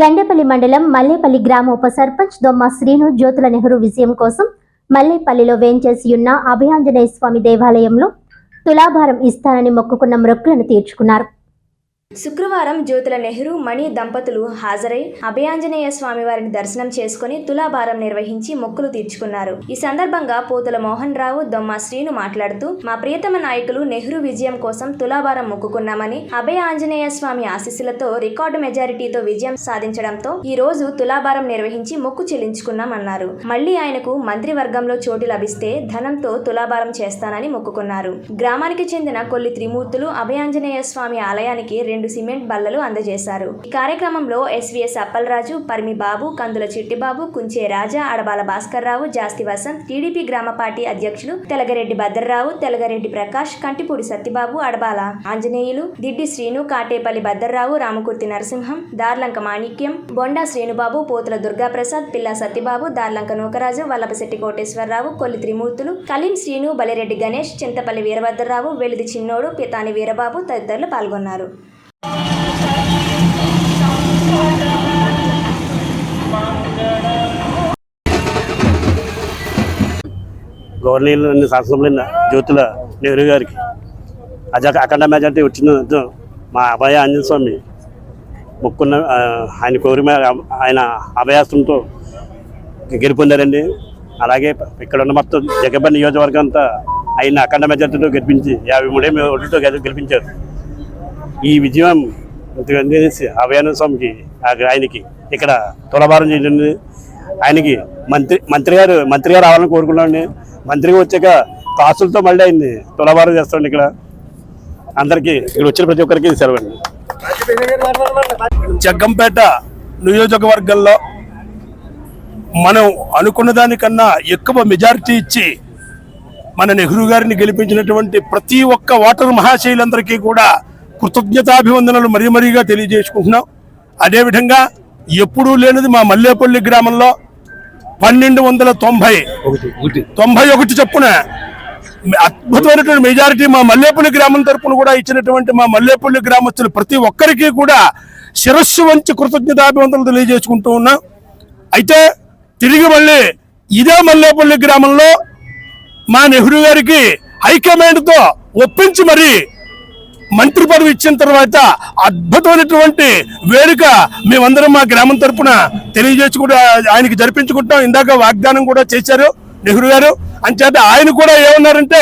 గండేపల్లి మండలం మల్లేపల్లి గ్రామ ఉప సర్పంచ్ దొమ్మ శ్రీను జ్యోతుల నెహ్రూ విజయం కోసం మల్లేపల్లిలో వేంచేసి ఉన్న అభయాంజనేయ స్వామి దేవాలయంలో తులాభారం ఇస్తానని మొక్కుకున్న మొక్కులను తీర్చుకున్నారు. శుక్రవారం జ్యోతుల నెహ్రూ మణి దంపతులు హాజరై అభయాంజనేయ స్వామి వారిని దర్శనం చేసుకుని తులాభారం నిర్వహించి మొక్కులు తీర్చుకున్నారు. ఈ సందర్భంగా పోతుల మోహన్ రావు దొమ్మ శ్రీను మాట్లాడుతూ మా ప్రియతమ నాయకులు నెహ్రూ విజయం కోసం తులాభారం మొక్కుకున్నామని అభయ ఆంజనేయ స్వామి ఆశీస్సులతో రికార్డు మెజారిటీతో విజయం సాధించడంతో ఈ రోజు తులాభారం నిర్వహించి మొక్కు చెల్లించుకున్నామన్నారు. మళ్ళీ ఆయనకు మంత్రివర్గంలో చోటు లభిస్తే ధనంతో తులాభారం చేస్తానని మొక్కుకున్నారు. గ్రామానికి చెందిన కొల్లి త్రిమూర్తులు అభయాంజనేయ స్వామి ఆలయానికి రెండు సిమెంట్ బల్లలు అందజేశారు. ఈ కార్యక్రమంలో ఎస్వీఎస్ అప్పలరాజు పరిమి బాబు కందుల చిట్టిబాబు కుంచే రాజా అడబాల భాస్కర్రావు జాస్తి వసంత్ టీడీపీ గ్రామ పార్టీ అధ్యక్షులు తెలగరెడ్డి భద్రరావు తెలగరెడ్డి ప్రకాష్ కంటిపూడి సత్యబాబు అడబాల ఆంజనేయులు దిడ్డి శ్రీను కాటేపల్లి భద్రరావు రామకుర్తి నరసింహం దార్లంక మాణిక్యం బొండా శ్రీనుబాబు పోతుల దుర్గాప్రసాద్ పిల్ల సత్యబాబు దార్లంక నూకరాజు వల్లపశెట్టి కోటేశ్వరరావు కొల్లి త్రిమూర్తులు కలీం శ్రీను బలిరెడ్డి గణేష్ చింతపల్లి వీరభద్రరావు వెలిది చిన్నోడు పితాని వీరబాబు తదితరులు పాల్గొన్నారు. గవర్నీలు శాసనసభ్యులైన జ్యోతుల నెహ్రూ గారికి. అజాక అఖండ మెజార్టీ వచ్చిన మా అభయ ఆంజనేయ స్వామి మొక్కున్న ఆయన కోరి ఆయన అభయాస్త్రంతో గెలుపొందారండి. అలాగే ఇక్కడ ఉన్న మొత్తం జగబన్ నియోజకవర్గం అంతా ఆయన అఖండ మెజార్టీతో గెలిపించి యాభై మూడే ఓట్లతో గెలిపించారు. ఈ విజయం అందుకనేసి అభయానంద స్వామికి ఆయనకి ఇక్కడ తులభారం చేయండి ఆయనకి మంత్రి మంత్రి గారు మంత్రి గారు రావాలని కోరుకున్నాండి మంత్రిగా వచ్చాక కాసులతో మళ్ళీ అయింది. తులవారం చేస్తాండి ఇక్కడ. అందరికీ ఇక్కడ వచ్చిన ప్రతి ఒక్కరికి సెలవు అండి. జగ్గంపేట నియోజకవర్గంలో మనం అనుకున్న దానికన్నా ఎక్కువ మెజారిటీ ఇచ్చి మన నెహ్రూ గారిని గెలిపించినటువంటి ప్రతి ఒక్క ఓటర్ మహాశైలందరికీ కూడా కృతజ్ఞతాభివందనలు మరీ మరీగా తెలియజేసుకుంటున్నాం. అదేవిధంగా ఎప్పుడూ లేనిది మా మల్లేపల్లి గ్రామంలో పన్నెండు వందల తొంభై. తొంభై ఒకటి చొప్పున అద్భుతమైనటువంటి మెజారిటీ మా మల్లేపల్లి గ్రామం తరపున కూడా ఇచ్చినటువంటి మా మల్లేపల్లి గ్రామస్తులు ప్రతి ఒక్కరికి కూడా శిరస్సు వంచి కృతజ్ఞతాభివందనలు తెలియజేసుకుంటూ ఉన్నాం. అయితే తిరిగి మళ్ళీ ఇదే మల్లేపల్లి గ్రామంలో మా నెహ్రూ గారికి హైకమాండ్తో ఒప్పించి మరి మంత్రి పదవి ఇచ్చిన తర్వాత అద్భుతమైనటువంటి వేడుక మేమందరం మా గ్రామం తరఫున తెలియజేసుకుంటూ ఆయనకి జరిపించుకుంటాం ఇందాక వాగ్దానం కూడా చేశారు నెహ్రూ గారు. అంచేత ఆయన కూడా ఏమన్నారంటే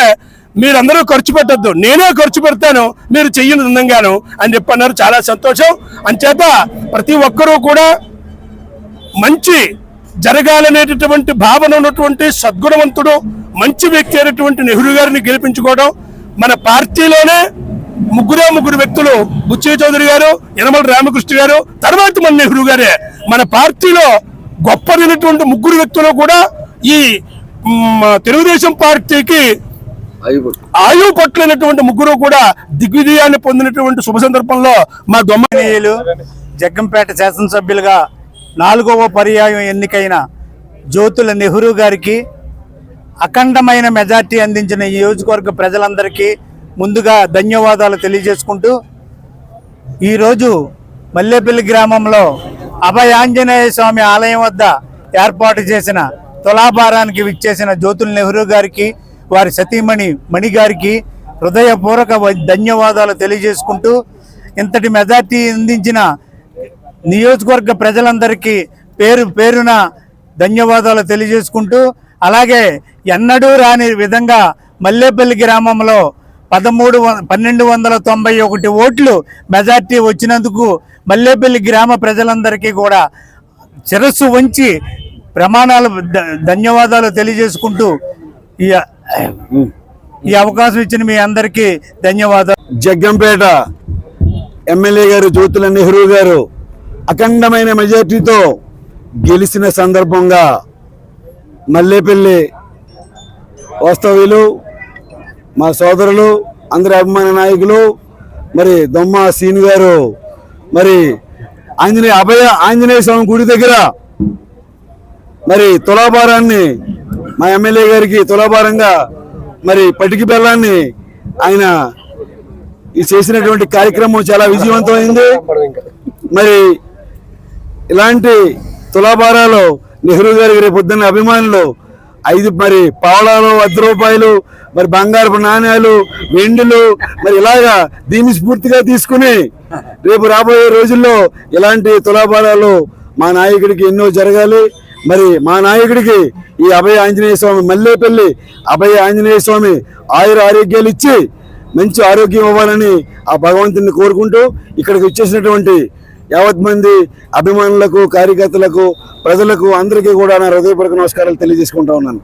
మీరందరూ ఖర్చు పెట్టద్దు. నేనే ఖర్చు పెడతాను. మీరు చెయ్యను అందంగాను అని చెప్పన్నారు చాలా సంతోషం. అంచేత ప్రతి ఒక్కరూ కూడా మంచి జరగాలనేటటువంటి భావన ఉన్నటువంటి సద్గుణవంతుడు మంచి వ్యక్తి అయినటువంటి నెహ్రూ గారిని గెలిపించుకోవడం మన పార్టీలోనే ముగ్గురే ముగ్గురు వ్యక్తులు బుచ్చయ్య చౌదరి గారు యనమల రామకృష్ణ గారు తర్వాత మన నెహ్రూ గారే. మన పార్టీలో గొప్పదైనటువంటి ముగ్గురు వ్యక్తులు కూడా ఈ తెలుగుదేశం పార్టీకి ఆయు పట్లైనటువంటి ముగ్గురు కూడా దిగ్విజయాన్ని పొందినటువంటి శుభ సందర్భంలో మా దొమ్మనీయులు జగ్గంపేట శాసనసభ్యులుగా నాలుగవ పర్యాయం ఎన్నికైన జ్యోతుల నెహ్రూ గారికి అఖండమైన మెజార్టీ అందించిన ఈ నియోజకవర్గ ప్రజలందరికీ ముందుగా ధన్యవాదాలు తెలియజేసుకుంటూ ఈరోజు మల్లెపల్లి గ్రామంలో అభయాంజనేయ స్వామి ఆలయం వద్ద ఏర్పాటు చేసిన తులాభారానికి విచ్చేసిన జ్యోతుల నెహ్రూ గారికి వారి సతీమణి మణి గారికి హృదయపూర్వక ధన్యవాదాలు తెలియజేసుకుంటూ ఇంతటి మెజార్టీ అందించిన నియోజకవర్గ ప్రజలందరికీ పేరు పేరున ధన్యవాదాలు తెలియజేసుకుంటూ అలాగే ఎన్నడూ రాని విధంగా మల్లేపల్లి గ్రామంలో పదమూడు పన్నెండు వందల తొంభై ఒకటి ఓట్లు మెజార్టీ వచ్చినందుకు మల్లేపల్లి గ్రామ ప్రజలందరికీ కూడా శిరస్సు వంచి ప్రమాణాలు ధన్యవాదాలు తెలియజేసుకుంటూ ఈ ఈ అవకాశం ఇచ్చిన మీ అందరికీ ధన్యవాదాలు. జగ్గంపేట ఎమ్మెల్యే గారు జ్యోతుల నెహ్రూ గారు అఖండమైన మెజార్టీతో గెలిచిన సందర్భంగా మల్లేపల్లి వాస్తవ్యులు మా సోదరులు అందరి అభిమాన నాయకులు మరి దొమ్మ సీన్ గారు మరి ఆంజనేయ అభయ ఆంజనేయ స్వామి గుడి దగ్గర మరి తులాభారాన్ని మా ఎమ్మెల్యే గారికి తులాభారంగా మరి పటికి బెల్లాన్ని ఆయన ఈ చేసినటువంటి కార్యక్రమం చాలా విజయవంతమైంది. మరి ఇలాంటి తులాభారాలు నెహ్రూ గారికి రేపు పొద్దున్న అభిమానులు ఐదు మరి పావలాలు వద్ద రూపాయలు మరి బంగారపు నాణ్యాలు వెండులు మరి ఇలాగా దీన్ని స్ఫూర్తిగా తీసుకుని రేపు రాబోయే రోజుల్లో ఇలాంటి తులాభారాలు మా నాయకుడికి ఎన్నో జరగాలి. మరి మా నాయకుడికి ఈ అభయ ఆంజనేయ స్వామి మల్లేపల్లి అభయ ఆంజనేయ స్వామి ఆయుర ఆరోగ్యాలు ఇచ్చి మంచి ఆరోగ్యం ఇవ్వాలని ఆ భగవంతుని కోరుకుంటూ ఇక్కడికి వచ్చేసినటువంటి యావత్ మంది అభిమానులకు కార్యకర్తలకు ప్రజలకు అందరికీ కూడా నా హృదయపూర్వక నమస్కారాలు తెలియజేసుకుంటా ఉన్నాను.